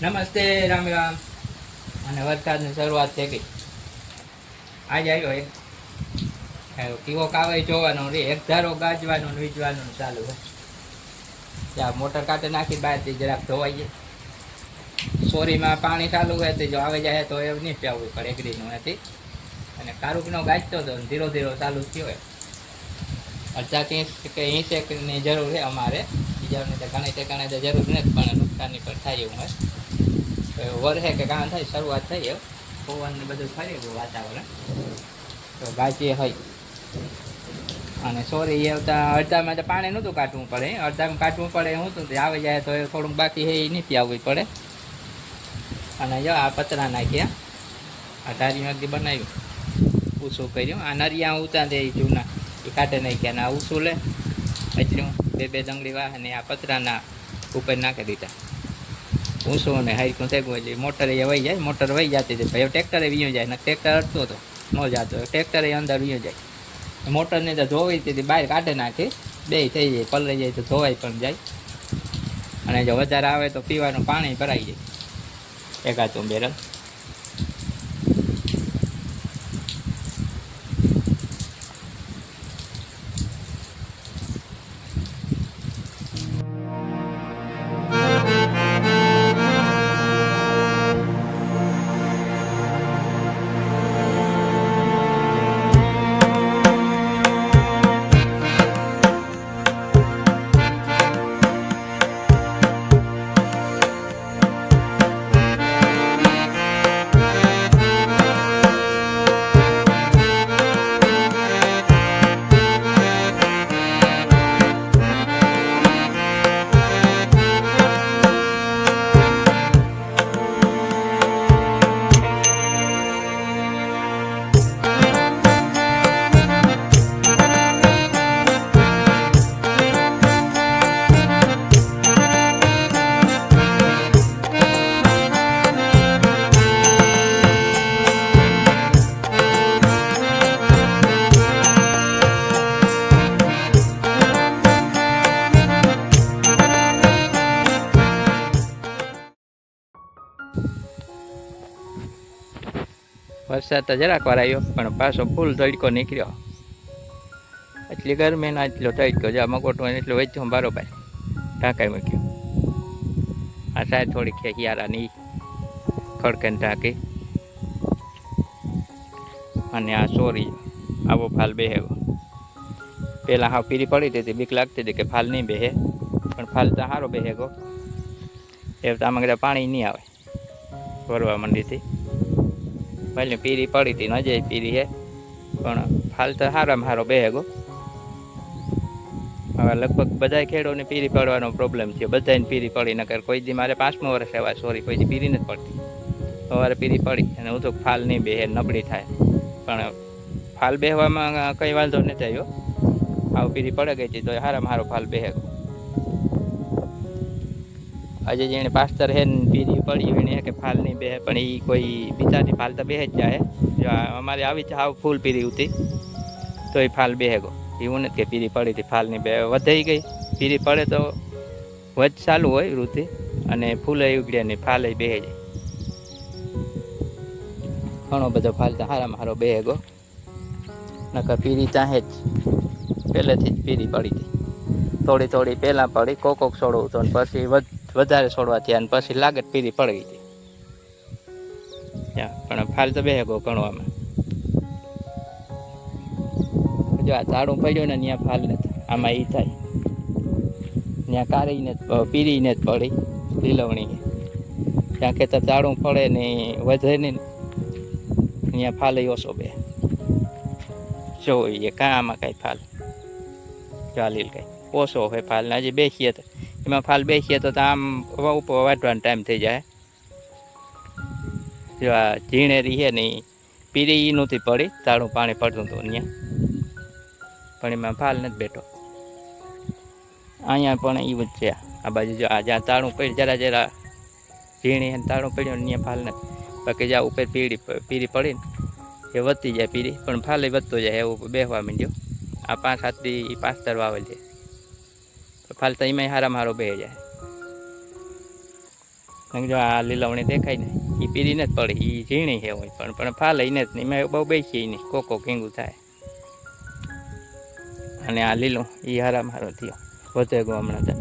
નમસ્તે, રામ રામ. અને વરસાદની શરૂઆત થઈ ગઈ. આજે આવ્યો એક. કીવો કેવો જોવાનો રે. એક ધારો ગાજવાનો વીજવાનો ચાલુ હોય ત્યાં મોટર કાંટે નાખી, બહારથી જરાક ધોવાઈ જાય સોરીમાં પાણી ચાલુ હોય તો જો આવે જાય તો એ નહીં પ્યાવવું પડે એગ્રીનું નથી. અને કારુકનો ગાજતો હતો ધીરો ધીરો ચાલુ થયો હોય. અડધાથી કે ઇંચ એકની જરૂર છે અમારે. બીજાને તો ઘણી ઠેકાણે તો જરૂર નથી, પણ નુકસાની પણ થાય એવું હોય. વરહે કે કાં થાય, શરૂઆત થઈ પવન ને બધું ફરી ગયું વાતાવરણ. તો ગાચીએ હોય. અને સોરી આવતા અડધામાં તો પાણી નહોતું કાઢવું પડે. અડધામાં કાઢવું પડે હું તો આવી જાય તો એ થોડુંક બાકી છે એ નથી આવવી પડે. અને જો આ પતરા નાખ્યા. આ ધારીમાંથી બનાવ્યું. ઊંચું કર્યું. આ નરિયા ઉતા દે જૂના. એ કાઢે નાખ્યા ને આ ઊંચું લે. એટલું બે બે દંગડી વાહ ને આ પતરાના ઉપર નાખી દીધા. ઊંચું અને હાઈકું ગયું એટલે મોટર એ વહી જાય, મોટર વહી જતી હતી. ભાઈ ટ્રેક્ટરે વીયું જાય ને ટ્રેક્ટર અડતો હતો. ન જતો ટ્રેક્ટરે અંદર વીયું જાય. મોટરને તો ધોવી હતી, બહાર કાઢે નાખી, બે થઈ જાય, પલળી જાય તો ધોવાઈ પણ જાય. અને જો વધારે આવે તો પીવાનું પાણી ભરાઈ જાય. એકાતું બેરલ વરસાદ તો જરાક વાર આવ્યો, પણ પાછો ફૂલ તડકો નીકળ્યો. એટલી ગરમી ના એટલો તડકો, જો મકોટો એટલો વેચ્યો બરોબર. ઢાંકાઈ મૂક્યો. આ સાહેબ થોડી ખેહિયારાની ખડકન ઢાંકી. અને આ સોરી, આવો ફાલ બેહેવો પહેલાં હા પીરી પડી હતી, બીક લાગતી હતી કે ફાલ નહીં બેહે. પણ ફાલ તો સારો બેહેગો એ તો આમાં પાણી નહીં આવે. ભરવા માંડી હતી પીરી પડી હતી નજે પીરી હે પણ ફાલ તો સારામાં સારો બેહેગો હવે લગભગ બધા ખેડૂતને પીરી પડવાનો પ્રોબ્લેમ છે બધાને પીરી પડી નકર કોઈ દી મારે પાંચમો વર્ષ એવા સોરી કોઈ દી પીરી નથી પડતી. સવારે પીરી પડી અને હું તો ફાલ નહીં બેહે, નબળી થાય. પણ ફાલ બેહવામાં કંઈ વાંધો નથી આવ્યો. આવું પીરી પડે ગઈ હતી તો સારામાં સારો ફાલ બેહે આજે જેણે પાસ્તર હે ને પીરી પડી એને કે ફાલ નહીં બેહે, પણ એ કોઈ બિચારી ફાલ તો બેહે જ જાય. જો અમારે આવી હાવ ફૂલ પીરી ઉતી, તો એ ફાલ બેહે ગો. એવું નથી કે પીરી પડી હતી, ફાલ નહીં બે વધાઈ ગઈ. પીરી પડે તો વધ ચાલુ હોય વૃત્તિ અને ફૂલે ઉગડે નહીં ફાલે બેહે જાય. ઘણો બધો ફાલ તો હારામાં હારો બેહે ગો. નકર પીરી ચાહે જ. પહેલેથી જ પીરી પડી હતી. થોડી થોડી પહેલાં પડી કોક કોક છોડવું તો ને પછી વધ વધારે છોડવા થયા અને પછી લાગત પીરી પડી ગઈ. ત્યાં, પણ ફાલ તો બેહે ગો ગણવામાં. જો આ ઝાડું પડ્યું ને ત્યાં ફાલ નથી. આમાં એ થાય. ત્યાં કારીને પીરીને જ પડી લીલવણી. ત્યાં ખેતર ઝાડું પડે ને વધે ને, ત્યાં ફાલ ઓછો બે જોઈએ કાં આમાં કાંઈ ફાલ. ચાલીલ કાંઈ ઓછો હોય ફાલ ને હજી બેસીએ તો. એમાં ફાલ બેસીએ તો આમ ઉપર વાટવાનો ટાઈમ થઈ જાય. જો આ ઝીણેરી છે ને પીરી એ નહોતી પડી, તાળું પાણી પડતું હતું અહીંયા. પણ એમાં ફાલ નથી બેઠો. અહીંયા પણ એવું જ છે આ બાજુ જો આ જ્યાં તાળું પડ્યું, જરા જરા ઝીણી તાળું પડ્યું અહીંયા ફાલ નથી. બાકી જ્યાં ઉપર પીળી પીરી પડી ને, એ વધતી જાય પીરી પણ ફાલે વધતો જાય એવું બેહવા માંડ્યો. આ પાંચ હાથથી પાંચ તર વાવેલ છે. તો ફાલ તો એમાંય હારામાં હારો બેહી જાય. નકર જો આ લીલવણી દેખાય ને એ પીરીને જ પડે એ ઝીણી છે હોય પણ પણ ફાલે એને જ નહીં. મેં બહુ બેસી નહીં. કોકો કીંગું થાય. અને આ લીલું એ હારા મારો થયો. વધે ગયો હમણાં તો.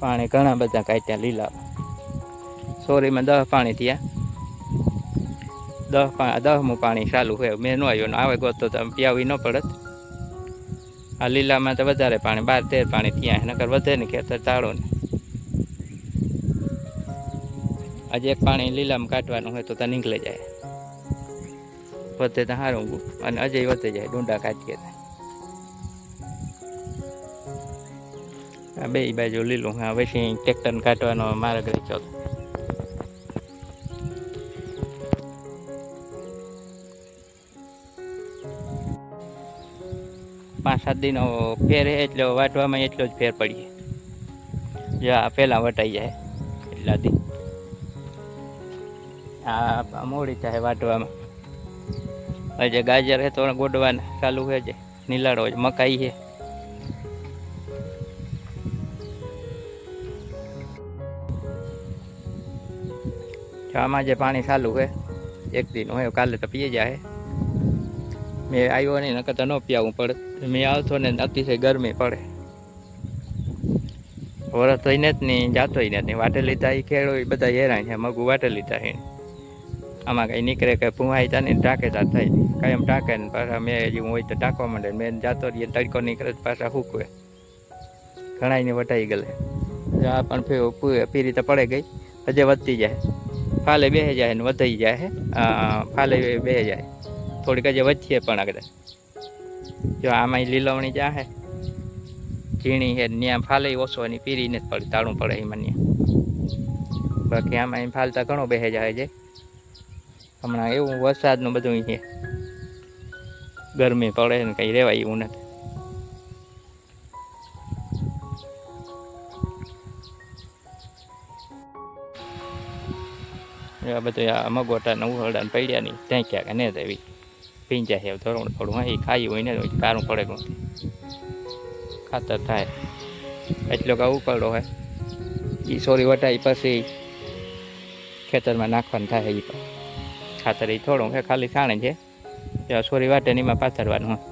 પાણી ઘણા બધા કાઢ્યા લીલા સોરીમાં દહ પાણી થયા. દહ દહમું પાણી ચાલુ હોય મેં ન આવ્યો ને, આવે ગોત તો પીયાવી ન પડત. આ લીલામાં તો વધારે પાણી, બાર તેર પાણી ત્યાં નકર વધે ને ખેતર ચાળો ને. આજે એક પાણી લીલામાં કાઢવાનું હોય તો ત્યાં નીકળે જાય. વધે તો સારું અને અજય વધે જાય, ડુંડા કાઢીએ આ બે બાજુ લીલું, હા પછી ટ્રેક્ટર કાઢવાનો માર્ગ રાખ્યો હતો પાંચ સાત દિનો ફેર હે એટલે વાટવામાં એટલો જ ફેર પડીએ. જો આ પહેલાં વટાઈ જાય એટલા દી. આ મોડી થાય વાટવામાં. હજે ગાજર હે તો ગોડવાના, ચાલુ છે જે. નીલાડો છે મકાઈ છે આમાં જે પાણી ચાલુ છે એક દિન હોય કાલે તો પીએ જાય મેં આવ્યો નહીં, નકર તો ન પીવું પડે. મેં આવતો ને અતિશય ગરમી પડે. વરસ થઈને જ નહીં, જાતો નથી. વાટે લીધા એ ખેડો એ બધા હેરાન છે. મગું વાટે લીધા હે આમાં કંઈ નીકળે કે ભૂવાઈ તા ને તા થાય. કાંઈ એમ ટાંકે ને પાછા મેં હજી હોય તો ટાંકવા માંડે મેં જાતો રહીએ તડકો નીકળે પાછા હૂકવે ઘણાઈને વટાઈ ગયેલે આ પણ ફે તો પડે ગઈ. હજે વધતી જાય. ફાલે બે જાય ને વધી જાય. ફાલે બે જાય. થોડીક હજે વધીએ પણ આગળ. જો આમાં લીલવણી જા હે ઝીણી હે ત્યાં ફાલે ઓછો એની પીરીને જ પડે તાળું પડે એ મને બાકી આમાં એમ ફાલતા ઘણો બેસી જાય છે હમણાં એવું વરસાદનું બધું છે ગરમી પડે ને કંઈ રહેવાય એવું નથી. બધું આ મગોટા ને ઉહળડા ને પડ્યા નહીં ત્યાં ક્યાંક ને એવી પીંજા છે. ધોરણ થોડું હા એ ખાઈ હોય ને કારું પડે કોણ ખાતર થાય. એટલો કા ઉકળો હોય. એ સોરી વટાઈ પછી ખેતરમાં નાખવાનું થાય એ ખાતર એ થોડું છે, ખાલી છાણે છે. ત્યાં સોરી વાટે એમાં પાથરવાનું હોય.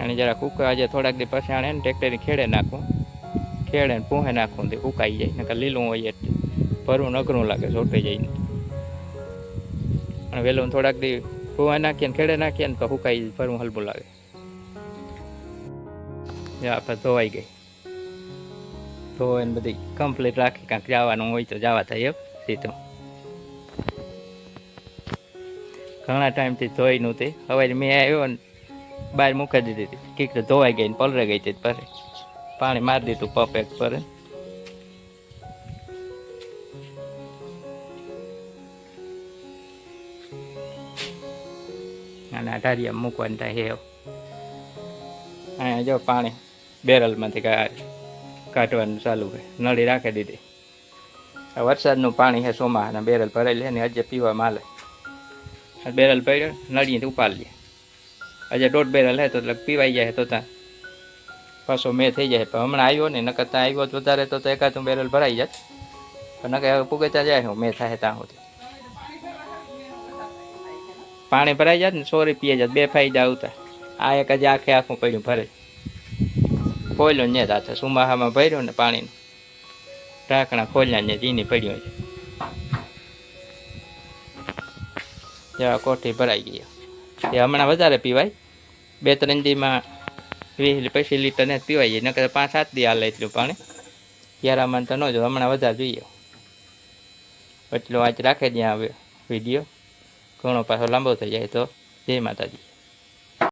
અને જરા કુકા આજે થોડાક દી પછી આણે ટ્રેક્ટરની ખેડે નાખું. ખેડે ને પૂહે નાખું તે ઉકાઈ જાય, નકર લીલું હોય એટલે. ભરવું નકરું લાગે ચોટી જાય ને અને વહેલું થોડાક દી પૂહે નાખીએ ને ખેડે નાખીએ ને તો હુકાઈ ભરવું હલબું લાગે. આપણે ધોવાઈ ગઈ. ધોવાઈને બધી કમ્પ્લીટ રાખી કાંઈક જવાનું હોય તો જવા થાય, એમ, સીધું. ઘણા ટાઈમથી ધોઈ નહોતી. હવે મેં આવ્યો ને બહાર મૂકી દીધી હતી. કીક ધોવાઈ ગઈ ને પલરે ગઈ હતી પછી પાણી મારી દીધું પપ એક પર. અને અઢારિયા મૂકવાની થાય હેવ અહીંયા જો પાણી બેરલમાંથી કાઢવાનું ચાલુ છે. નળી રાખી દીધી. વરસાદનું પાણી છે સોમા અને બેરલ ભરાયેલી લે ને હજે પીવા માલે. બેરલ પડ્યો નળીને ઉપાડી લે. હજે દોઢ બેરલ હે તો એટલે પીવાઈ જાય તો ત્યાં પાછો મેં થઈ જાય. પણ હમણાં આવ્યો ને, નકર ત્યાં આવ્યો વધારે તો એકાદું બેરલ ભરાઈ જાત. પણ નકર હવે પુગેતા જાય, હું મેં થાય ત્યાં સુધી. પાણી ભરાઈ જાય ને, સોરી પીએ જાત, બે ફાયદા આવતા. આ એક જ આખે આખું પડ્યું, ભરે. ખોલ્યો ને સાથે સુમાહામાં ભર્યું ને પાણીનું. ઢાંકણા ખોલ્યા ને જીની પડ્યું છે. જેવા કોઠી ભરાઈ ગઈ એ હમણાં વધારે પીવાય. બે ત્રણ દીમાં વીસ પચીસ લીટર ને પીવાય જાય નકર પાંચ સાત દી હાલે એટલું પાણી. ક્યારામાં તો ન જો, હમણાં વધારે જોઈએ. એટલું આજ રાખે ત્યાં હવે વીડિયો ઘણો પાછો લાંબો થઈ જાય તો. જય માતાજી.